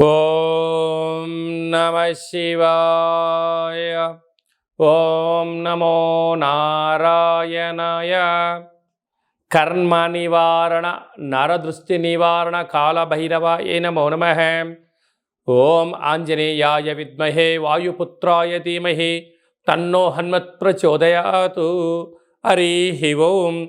ఓం నమ శివాయ. ఓం నమో నారాయణాయ. కర్మ నివారణ నరదృష్టి నివారణ కాళభైరవాయ నమో నమ. ఓం ఆంజనేయాయ విద్మహే వాయుపుత్రాయ ధీమహి తన్నో హన్మత్ ప్రచోదయాతు. హరి ఓం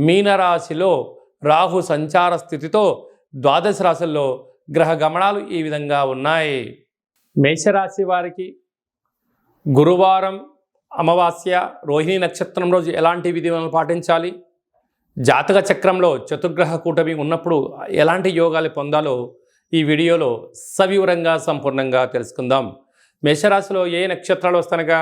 మీనరాశిలో రాహు సంచార స్థితితో ద్వాదశ రాశుల్లో గ్రహ గమనాలు ఈ విధంగా ఉన్నాయి. మేషరాశి వారికి గురువారం అమావాస్య రోహిణి నక్షత్రం రోజు ఎలాంటి విధులను పాటించాలి? జాతక చక్రంలో చతుర్గ్రహ కూటమి ఉన్నప్పుడు ఎలాంటి యోగాలు పొందాలో ఈ వీడియోలో సవివరంగా సంపూర్ణంగా తెలుసుకుందాం. మేషరాశిలో ఏ నక్షత్రాలు వస్తానగా?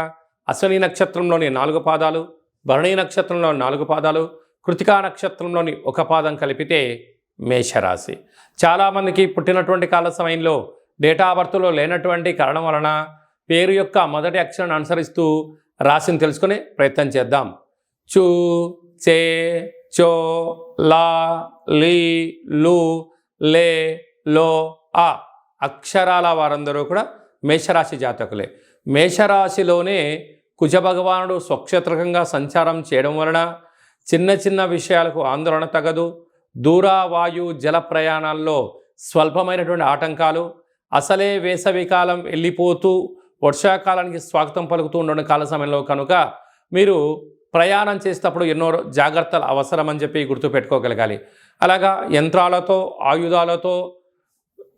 అశ్వని నక్షత్రంలోని నాలుగు పాదాలు భరణి నక్షత్రంలో నాలుగు పాదాలు కృతికా నక్షత్రంలోని ఒక పాదం కలిపితే మేషరాశి. చాలామందికి పుట్టినటువంటి కాల సమయంలో డేటా బర్త్లో లేనటువంటి కారణం వలన పేరు యొక్క మొదటి అక్షరాన్ని అనుసరిస్తూ రాశిని తెలుసుకునే ప్రయత్నం చేద్దాం. చూ చే చో లా లీ లు లే లో ఆ అక్షరాల వారందరూ కూడా మేషరాశి జాతకులే. మేషరాశిలోనే కుజభగవానుడు స్వక్షేత్రకంగా సంచారం చేయడం వలన చిన్న చిన్న విషయాలకు ఆందోళన తగదు. దూర వాయు జల ప్రయాణాల్లో స్వల్పమైనటువంటి ఆటంకాలు అసలే వేసవికాలం వెళ్ళిపోతూ వర్షాకాలానికి స్వాగతం పలుకుతూ ఉండడం కాల సమయంలో కనుక మీరు ప్రయాణం చేసేటప్పుడు ఎన్నో జాగ్రత్తలు అవసరమని చెప్పి గుర్తుపెట్టుకోగలగాలి. అలాగా యంత్రాలతో ఆయుధాలతో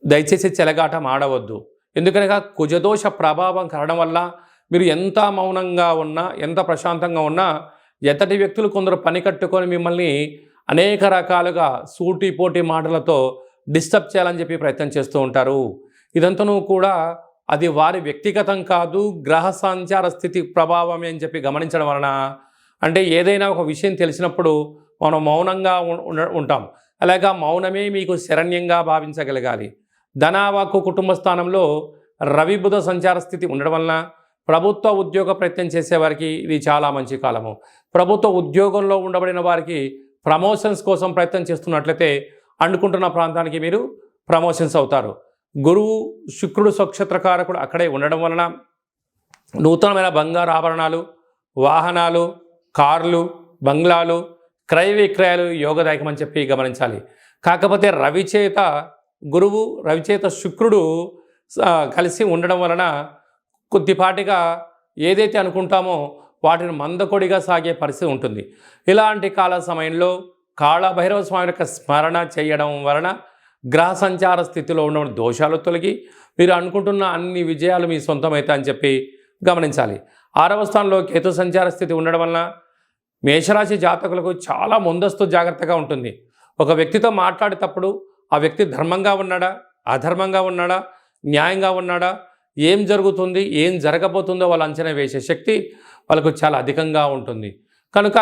దయచేసి చెలగాటం ఆడవద్దు. ఎందుకనగా కుజదోష ప్రభావం కారణం వల్ల మీరు ఎంత మౌనంగా ఉన్నా ఎంత ప్రశాంతంగా ఉన్నా ఎంతటి వ్యక్తులు కొందరు పని కట్టుకొని మిమ్మల్ని అనేక రకాలుగా సూటిపోటి మాటలతో డిస్టర్బ్ చేయాలని చెప్పి ప్రయత్నం చేస్తూ ఉంటారు. ఇదంతను కూడా అది వారి వ్యక్తిగతం కాదు గ్రహ సంచార స్థితి ప్రభావమే అని చెప్పి గమనించడం వలన అంటే ఏదైనా ఒక విషయం తెలిసినప్పుడు మనం మౌనంగా ఉంటాం. అలాగా మౌనమే మీకు శరణ్యంగా భావించగలగాలి. ధనావాకు కుటుంబ స్థానంలో రవిబుధ సంచార స్థితి ఉండడం వలన ప్రభుత్వ ఉద్యోగ ప్రయత్నం చేసేవారికి ఇది చాలా మంచి కాలము. ప్రభుత్వ ఉద్యోగంలో ఉండబడిన వారికి ప్రమోషన్స్ కోసం ప్రయత్నం చేస్తున్నట్లయితే అనుకుంటున్న ప్రాంతానికి మీరు ప్రమోషన్స్ అవుతారు. గురువు శుక్రుడు స్వక్షత్రకారకుడు అక్కడే ఉండడం వలన నూతనమైన బంగారు ఆభరణాలు వాహనాలు కార్లు బంగ్లాలు క్రయ విక్రయాలు యోగదాయకం అని చెప్పి గమనించాలి. కాకపోతే రవిచేత గురువు రవిచేత శుక్రుడు కలిసి ఉండడం వలన కొద్దిపాటిగా ఏదైతే అనుకుంటామో వాటిని మందకొడిగా సాగే పరిస్థితి ఉంటుంది. ఇలాంటి కాల సమయంలో కాళభైరవ స్వామి యొక్క స్మరణ చేయడం వలన గ్రహ సంచార స్థితిలో ఉన్న దోషాలు తొలగి మీరు అనుకుంటున్న అన్ని విజయాలు మీ సొంతమైతే అని చెప్పి గమనించాలి. ఆరవ స్థానంలో కేతు సంచార స్థితి ఉండడం వలన మేషరాశి జాతకులకు చాలా ముందస్తు జాగ్రత్తగా ఉంటుంది. ఒక వ్యక్తితో మాట్లాడేటప్పుడు ఆ వ్యక్తి ధర్మంగా ఉన్నాడా అధర్మంగా ఉన్నాడా న్యాయంగా ఉన్నాడా ఏం జరుగుతుంది ఏం జరగబోతుందో వాళ్ళు అంచనా వేసే శక్తి వాళ్ళకు చాలా అధికంగా ఉంటుంది. కనుక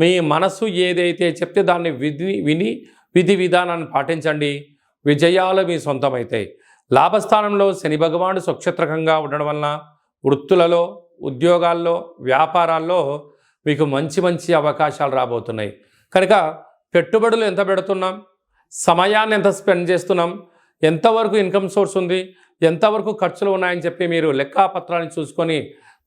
మీ మనస్సు ఏదైతే చెప్తే దాన్ని విధి విని విధి విధానాన్ని పాటించండి. విజయాలు మీ సొంతమవుతాయి లాభస్థానంలో శని భగవానుడు స్వక్షత్రకంగా ఉండడం వలన వృత్తులలో ఉద్యోగాల్లో వ్యాపారాల్లో మీకు మంచి మంచి అవకాశాలు రాబోతున్నాయి. కనుక పెట్టుబడులు ఎంత పెడుతున్నాం సమయాన్ని ఎంత స్పెండ్ చేస్తున్నాం ఎంతవరకు ఇన్కమ్ సోర్స్ ఉంది ఎంతవరకు ఖర్చులు ఉన్నాయని చెప్పి మీరు లెక్కాపత్రాన్ని చూసుకొని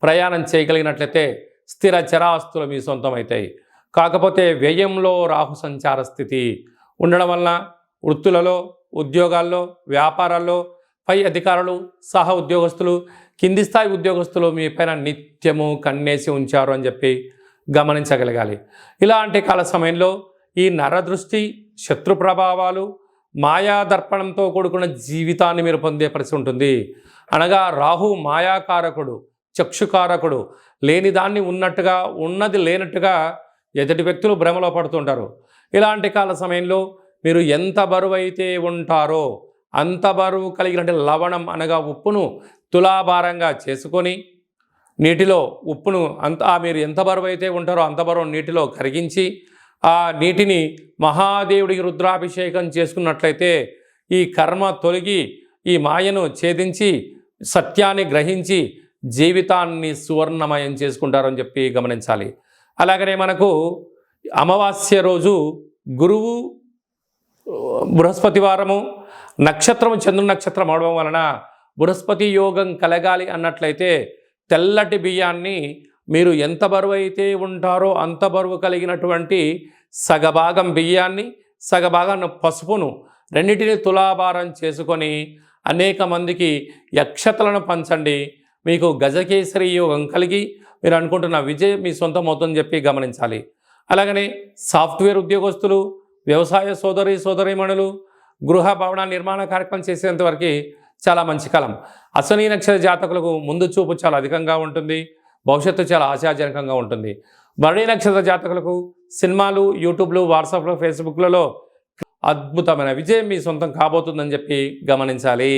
ప్రయాణం చేయగలిగినట్లయితే స్థిర చరాస్తులు మీ సొంతం అవుతాయి కాకపోతే వ్యయంలో రాహు సంచార స్థితి ఉండడం వలన వృత్తులలో ఉద్యోగాల్లో వ్యాపారాల్లో పై అధికారులు సహ ఉద్యోగస్తులు కింది స్థాయి ఉద్యోగస్తులు మీ పైన నిత్యము కన్నేసి ఉంచారు అని చెప్పి గమనించగలగాలి. ఇలాంటి కాల సమయంలో ఈ నరదృష్టి శత్రు ప్రభావాలు మాయాదర్పణంతో కూడుకున్న జీవితాన్ని మీరు పొందే పరిస్థితి ఉంటుంది. అనగా రాహు మాయాకారకుడు చక్షుకారకుడు లేని దాన్ని ఉన్నట్టుగా ఉన్నది లేనట్టుగా ఎదుటి వ్యక్తులు భ్రమలో పడుతుంటారు ఇలాంటి కాల సమయంలో మీరు ఎంత బరువు అయితే ఉంటారో అంత బరువు కలిగినటువంటి లవణం అనగా ఉప్పును తులాభారంగా చేసుకొని నీటిలో ఉప్పును అంత ఆ మీరు ఎంత బరువు అయితే ఉంటారో అంత బరువు నీటిలో కరిగించి ఆ నీటిని మహాదేవుడికి రుద్రాభిషేకం చేసుకున్నట్లయితే ఈ కర్మ తొలగి ఈ మాయను ఛేదించి సత్యాన్ని గ్రహించి జీవితాన్ని సువర్ణమయం చేసుకుంటారని చెప్పి గమనించాలి. అలాగనే మనకు అమావాస్య రోజు గురువు బృహస్పతి వారము నక్షత్రము చంద్రుని నక్షత్రం అవడం వలన బృహస్పతి యోగం కలగాలి అన్నట్లయితే తెల్లటి బియ్యాన్ని మీరు ఎంత బరువు అయితే ఉంటారో అంత బరువు కలిగినటువంటి సగభాగం బియ్యాన్ని సగభాగం పసుపును రెండింటిని తులాభారం చేసుకొని అనేక మందికి యక్షతలను పంచండి. మీకు గజకేసరి యోగం కలిగి మీరు అనుకుంటున్న విజయం మీ సొంతం అవుతుందని చెప్పి గమనించాలి. అలాగనే సాఫ్ట్వేర్ ఉద్యోగస్తులు వ్యవసాయ సోదరి సోదరీమణులు గృహ భవన నిర్మాణ కార్యక్రమం చేసేంతవరకు చాలా మంచి కాలం. అశ్వనీ నక్షత్ర జాతకులకు ముందు చూపు చాలా అధికంగా ఉంటుంది. భవిష్యత్తు చాలా ఆశాజనకంగా ఉంటుంది. భరణి నక్షత్ర జాతకులకు సినిమాలు యూట్యూబ్లు వాట్సాప్లో ఫేస్బుక్లలో అద్భుతమైన విజయం మీ సొంతం కాబోతుందని చెప్పి గమనించాలి.